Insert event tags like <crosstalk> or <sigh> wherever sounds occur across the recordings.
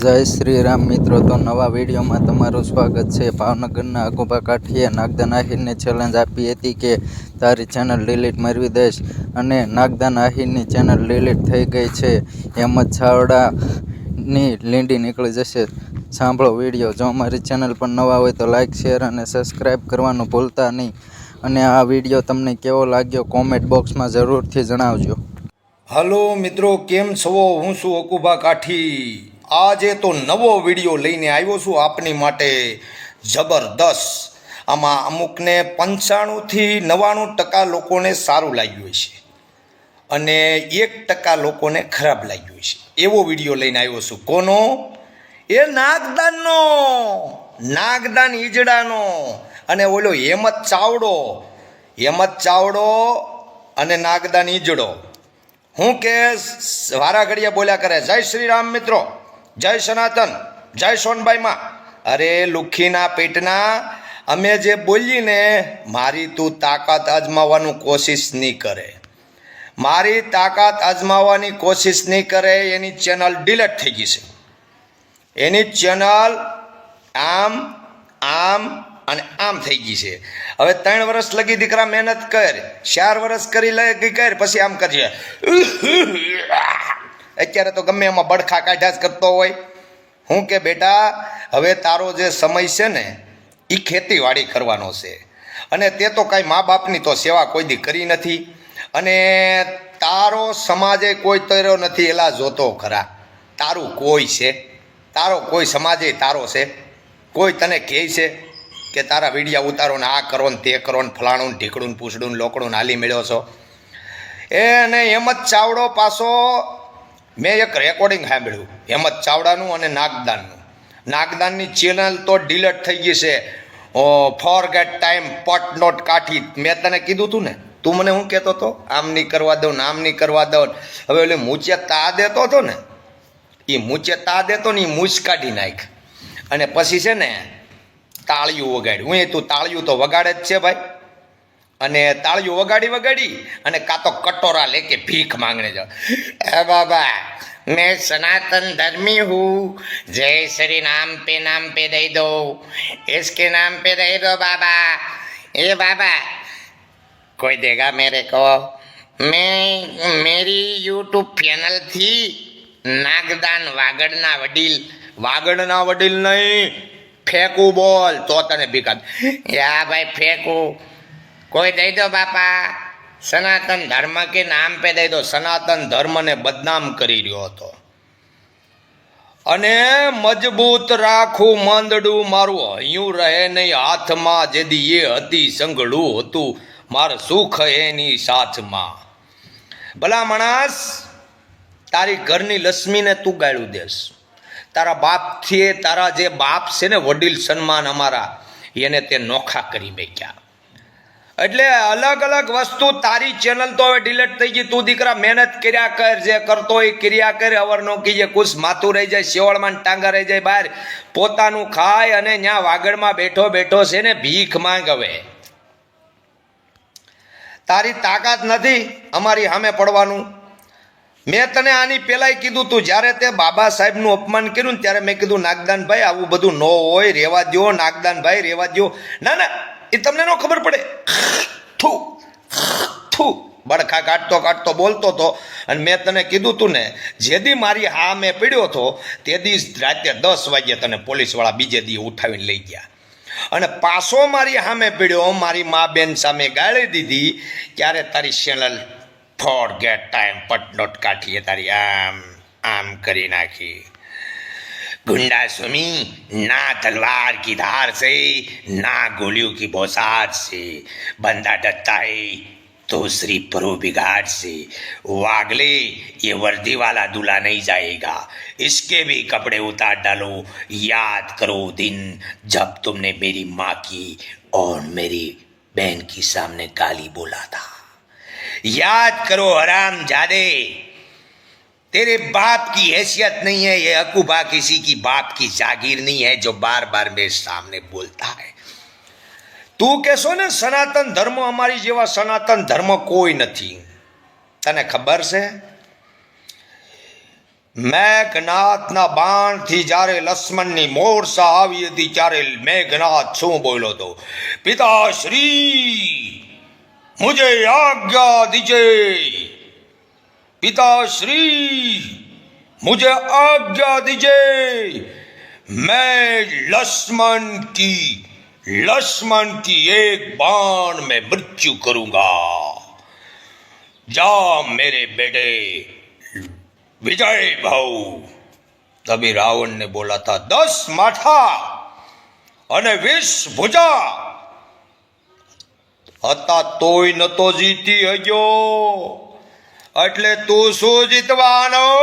જય શ્રી રામ મિત્રો, તો નવા વિડીયોમાં તમારું સ્વાગત છે. ભાવનગરના અગુભા કાઠીએ નાગદાન આહિરને ચેલેન્જ આપી હતી કે તારી ચેનલ ડિલીટ મારવી દઈશ અને નાગદાન આહિરની ચેનલ ડિલીટ થઈ ગઈ છે. હેમત છાવડાની લીંડી નીકળી જશે. સાંભળો વીડિયો. જો અમારી ચેનલ પર નવા હોય તો લાઇક શેર અને સબસ્ક્રાઈબ કરવાનું ભૂલતા નહીં. અને આ વીડિયો તમને કેવો લાગ્યો કોમેન્ટ બોક્સમાં જરૂરથી જણાવજો. હલો મિત્રો, કેમ છો? હું છું અકુભા કાઠી. આજે તો નવો વીડિયો લઈને આવ્યો છું આપની માટે જબરદસ્ત. આમાં અમુકને પંચાણુંથી નવ્વાણું ટકા લોકોને સારું લાગ્યું છે અને એક ટકા લોકોને ખરાબ લાગ્યું છે. એવો વીડિયો લઈને આવ્યો છું. કોનો? એ નાગદાનનો. નાગદાન ઈજડાનો. અને ઓલો હેમત ચાવડો. હેમત ચાવડો અને નાગદાન ઈજડો. હું કે વારા ઘડિયા બોલ્યા કરે. જય શ્રી રામ મિત્રો. જય સનાતન, જય સોનબાઈમાં. અરે લુખીના પેટના, અમે જે બોલીને મારી તું તાકાત અજમાવવાનું કોશિશ નહીં કરે. મારી તાકાત અજમાવવાની કોશિશ નહીં કરે, એની ચેનલ ડિલેટ થઈ ગઈ છે. એની ચેનલ આમ આમ અને આમ થઈ ગઈ છે. હવે ત્રણ વર્ષ લગી દીકરા મહેનત કર, ચાર વર્ષ કરી લગી કર, પછી આમ કરજે. અત્યારે તો ગમે એમાં બડખા કાઢ્યા જ કરતો હોય. હું કે, બેટા, હવે તારો જે સમય છે ને એ ખેતીવાડી કરવાનો છે. અને તે તો કાંઈ મા બાપની તો સેવા કોઈ દી કરી નથી. અને તારો સમાજે કોઈ તર્યો નથી, એલા જોતો ખરા. તારું કોઈ છે? તારો કોઈ સમાજે તારો છે? કોઈ તને કહે છે કે, તારા વિડીયા ઉતારો ને આ કરો ને તે કરો ને ફલાણું ઢીકડું પૂછડું લોકડું હાલી મેળ્યો છો? એ અને જ ચાવડો પાછો મેં એક રેકોર્ડિંગ સાંભળ્યું, હેમત ચાવડાનું અને નાગદાનનું. નાગદાનની ચેનલ તો ડિલેટ થઈ ગઈ છે. ફોર ગેટ ટાઈમ પટ નોટ કાઠી. મેં તને કીધું તું ને, તું મને શું કહેતો હતો? આમ નહીં કરવા દઉં ને આમ નહીં કરવા દઉં હવે એટલે મૂચે તા દેતો હતો ને એ મૂચે તા દેતો ને એ મૂછ કાઢી નાખ. અને પછી છે ને, તાળિયું વગાડ્યું. હું એ તું તાળિયું તો વગાડે જ છે ભાઈ. અને તાળીઓ વગાડી વગાડી અને કાં તો કટોરા લેકે ભીખ માંગને જાઓ એ બાબા मैं सनातन धर्मी हूँ जय श्री नाम पे नाम पे दे दो इसके नाम पे दे दो बाबा ए बाबा कोई देगा मेरे को मैं मेरी यूट्यूब चैनल थी નાગદાન વાગડના વડીલ વાગડના વડીલ નહીં ફેંકું બોલ તો તને ભીખા યા ભાઈ ફેંકું કોઈ દઈ દો બાપા. સનાતન ધર્મ કે નામ પે દઈ દો. સનાતન ધર્મને બદનામ કરી રહ્યો હતો. અને મજબૂત રાખું, માંદડું મારું, હૈયું રહે નહીં. હાથમાં જેદી એ હતી, સંગળું હતું. માર સુખ એની સાથમાં. ભલા માણસ, તારી ઘરની લક્ષ્મીને તું ગાળું દેશ. તારા બાપથી તારા જે બાપ છે ને, વડીલ સન્માન અમારા, એને તે નોખા કરી બેક્યા એટલે અલગ અલગ વસ્તુ તારી ચેનલ તો હવે ડિલેટ થઈ ગઈ. તું દીકરા મહેનત કર્યા કર, જે કરતો હોય કર્યા કર. અવરનો કીજે કુશ માથું રહી જાય શેવળમાં ટાંગા રહી જાય. બહાર પોતાનું ખાય અને ત્યાં વાગડમાં બેઠો બેઠો છે ને ભીખ માંગ હવે. તારી તાકાત નથી અમારી સામે પડવાનું. મેં તને આની પહેલાંય કીધું તું, જ્યારે તે બાબા સાહેબનું અપમાન કર્યું ને ત્યારે મેં કીધું, નાગદાનભાઈ, આવું બધું ન હોય, રેવા દ્યો, નાગદાનભાઈ, રેવા દ્યો. ના ના, એ તમને ન ખબર પડે. થુ. થુ. બડખા કાઢતો કાઢતો બોલતો હતો અને મેં તને કીધું તું ને જે દી મારી હા મેં પીડ્યો હતો તે દી રાતે દસ વાગ્યે તને પોલીસવાળા બીજે દી ઉઠાવીને લઈ ગયા. અને પાછો મારી સામે પીડ્યો, મારી મા બેન સામે ગાળી દીધી, ત્યારે તારી ચેનલ ફોર ગેટ ટાઈમ પટ કાઠીએ તારી, આમ આમ કરી નાખી. गुंडा स्वामी ना तलवार की धार से, ना गोलियों की बौछार से। बंदा डरता है तो सिर्फ़ परो बिगाड़ से। वागले, ये वर्दी वाला दूल्हा नहीं जाएगा। इसके भी कपड़े उतार डालो। याद करो दिन, जब तुमने मेरी माँ की और मेरी बहन की सामने गाली बोला था। याद करो हराम जादे तेरे बाप की हैसियत नहीं है ये अकूबा किसी की बाप की जागीर नहीं है जो बार बार मेरे सामने बोलता है તું કહેશો ને સનાતન ધર્મ અમારી જેવા સનાતન ધર્મ કોઈ નથી તને ખબર છે મેઘનાથના બાણથી જ્યારે લક્ષ્મણની મોરસા આવી હતી ત્યારે મેઘનાથ શું બોલ્યો હતો પિતાશ્રી મુજે આજ્ઞા દીજે पिताश्री मुझे आज्ञा दीजिए मैं लक्ष्मण की लक्ष्मण की एक बाण में मृत्यु करूंगा जा मेरे बेटे विजय भाऊ तभी रावण ने बोला था दस माठा અને વીસ ભુજા હતા તોય નતો જીતી હગ્યો એટલે તું શું જીતવાનો?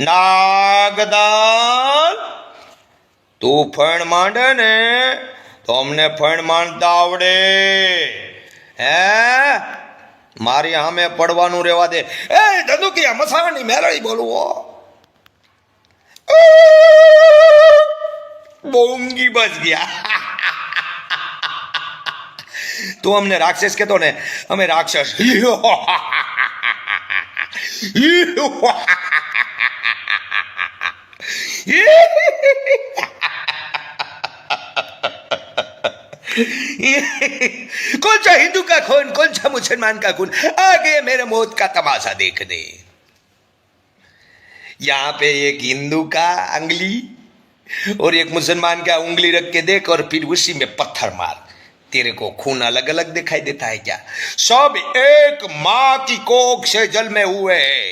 નાગદાન. તું ફણ માંડે ને તો અમને ફણ માંડતા આવડે. હે? મારી સામે પડવાનું રહેવા દે. એ ધનુકિયા મસાણી મેલડી બોલવો બોંગી બસ ગયા. તું અમને રાક્ષસ કહેતો ને, અમે રાક્ષસ. <laughs> <laughs> कौन सा हिंदू का खून, कौन सा मुसलमान का खून? आगे मेरे मौत का तमाशा देखने। यहाँ पे एक हिंदू का अंगली और एक मुसलमान का उंगली रख के देख और फिर उसी में पत्थर मार। तेरे को खून अलग अलग दिखाई देता है क्या? सब एक माँ की कोख से जल में हुए।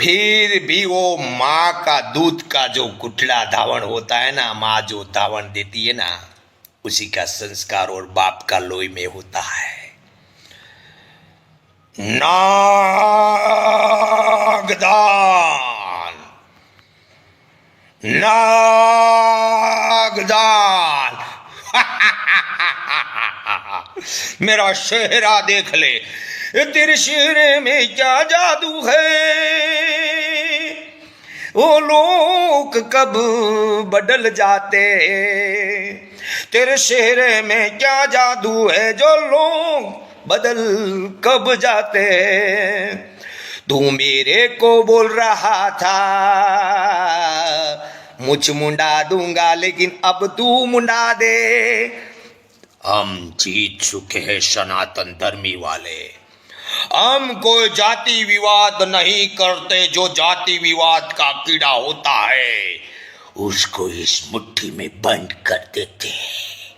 फिर भी वो माँ का दूध का जो कुटला धावण होता है ना, माँ जो धावण देती है ना, उसी का संस्कार और बाप का लोई में होता है। नागदान। नागदान। मेरा चेहरा देख ले। तेरे चेहरे में क्या जादू है? वो लोग कब बदल जाते? तेरे चेहरे में क्या जादू है जो लोग बदल कब जाते? तू मेरे को बोल रहा था, मुझ मुंडा दूँगा, लेकिन अब तू मुंडा दे। हम जीत चुके हैं सनातन धर्मी वाले। हम कोई जाति विवाद नहीं करते, जो जाति विवाद का कीड़ा होता है, उसको इस मुट्ठी में बंद कर देते हैं।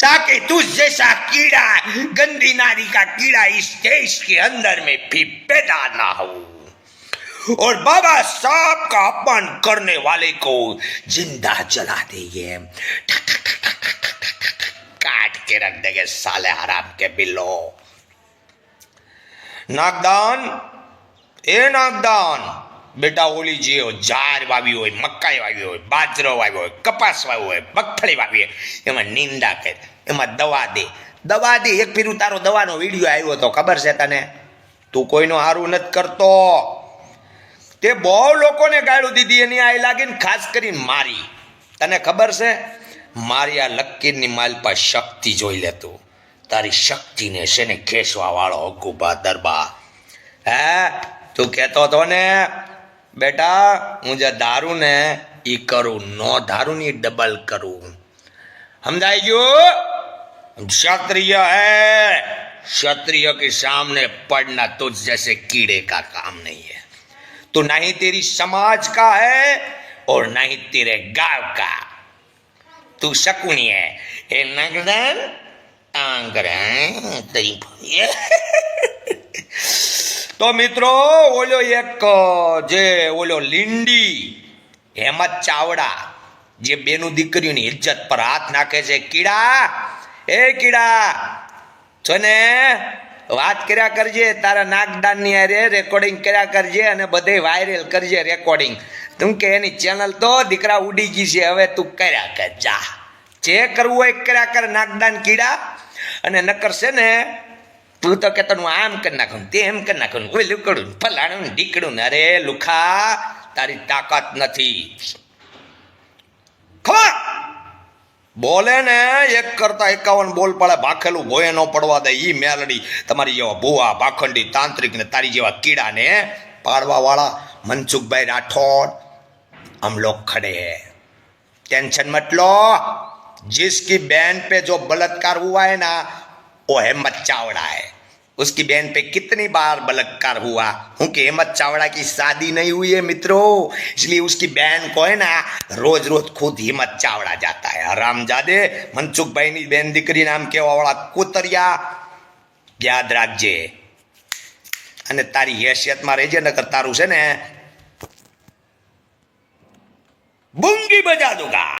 ताकि तुझ जैसा कीड़ा, गंदी नारी का कीड़ा इस देश के अंदर में भी पैदा ना हो। और बाबा साहब का अपमान करने वाले को ज़िंदा जला देंगे। के रख देंगे साले हराम के बिल्लो નાગદાન એ નાગદાન બેટા ઓલી જે જાર વાવી હોય મકાઈ વાવી હોય બાજરો વાવ્યો હોય કપાસ વાવ્યો હોય મગફળી વાવી હોય એમાં નિંદા કરે એમાં દવા દે દવા દે એક ફીરું તારો દવાનો વિડીયો આવ્યો તો ખબર છે તને તું કોઈનું સારું નથી કરતો તે બહુ લોકોને ગાળું દીધી એની આ લાગીને ખાસ કરીને મારી તને ખબર છે મારી આ લકીરની માલ પર શક્તિ જોઈ લેતું તારી શક્તિને છે ને ખેંચવા વાળો હકુબા દરબા હે તું કહેતો હતો ને બેટા હું જે દારૂ ને એ કરું નો દારૂ ની ડબલ કરું સમજાઈ ગયું क्षत्रिय है क्षत्रिय के सामने पड़ना तुझ जैसे कीड़े का काम नहीं है तो नहीं तेरी समाज का है और नहीं तेरे गांव का તું શકુણીએ એ નાગદાન આંગરા તરી તો મિત્રો, ઓલો એક, જે ઓલો લીંડી, હેમત ચાવડા, જે બેનું દીકરીની ઇજ્જત પર હાથ નાખે છે, કીડા. એ કીડા છો ને વાત કર્યા કરજે, તારા નાકદાનની અરે રેકોર્ડિંગ કર્યા કરજે અને બધે વાયરલ કરજે રેકોર્ડિંગ તું કે એની ચેનલ તો દીકરા ઉડી ગઈ છે, હવે તું કર્યા કર, જા. જે કરવું હોય કર્યા કર નાકદાન કીડા. અને નકર છે ને, તું તો કે તું આમ કરી નાખું તેમ કરી નાખું ઓય લુકડું ફલાણું ઢીકડું અરે લુખા, તારી તાકાત નથી. ખબર? બોલે ને, એક કરતા એકાવન બોલ પડે ભાખેલું ભોય ન પડવા દે એ મેલડી તમારી જેવા ભુવા, ભાખંડી, તાંત્રિક ને તારી જેવા કીડાને પાડવાવાળા મનસુખભાઈ રાઠોડ હમ લોગ ખડે. ટેન્શન મટલો લો. જિસકી બેન પે જો બલાત્કાર હુઆ હે ના, ઓ હે મચ્ચાવડા હે उसकी बहन पे कितनी बार बलात्कार हुआ क्योंकि हेमत चावड़ा की शादी नहीं हुई है मित्रों इसलिए उसकी बहन को है ना रोज रोज खुद हिम्मत चावड़ा जाता है हराम जादे मनसुख भाई ની બેન દીકરી નામ કેવા વાળા કુતરિયા યાદ રાખજે અને તારી હેસિયતમાં રહેજે નકર તારું છે ને બુંગી બજા દુંગા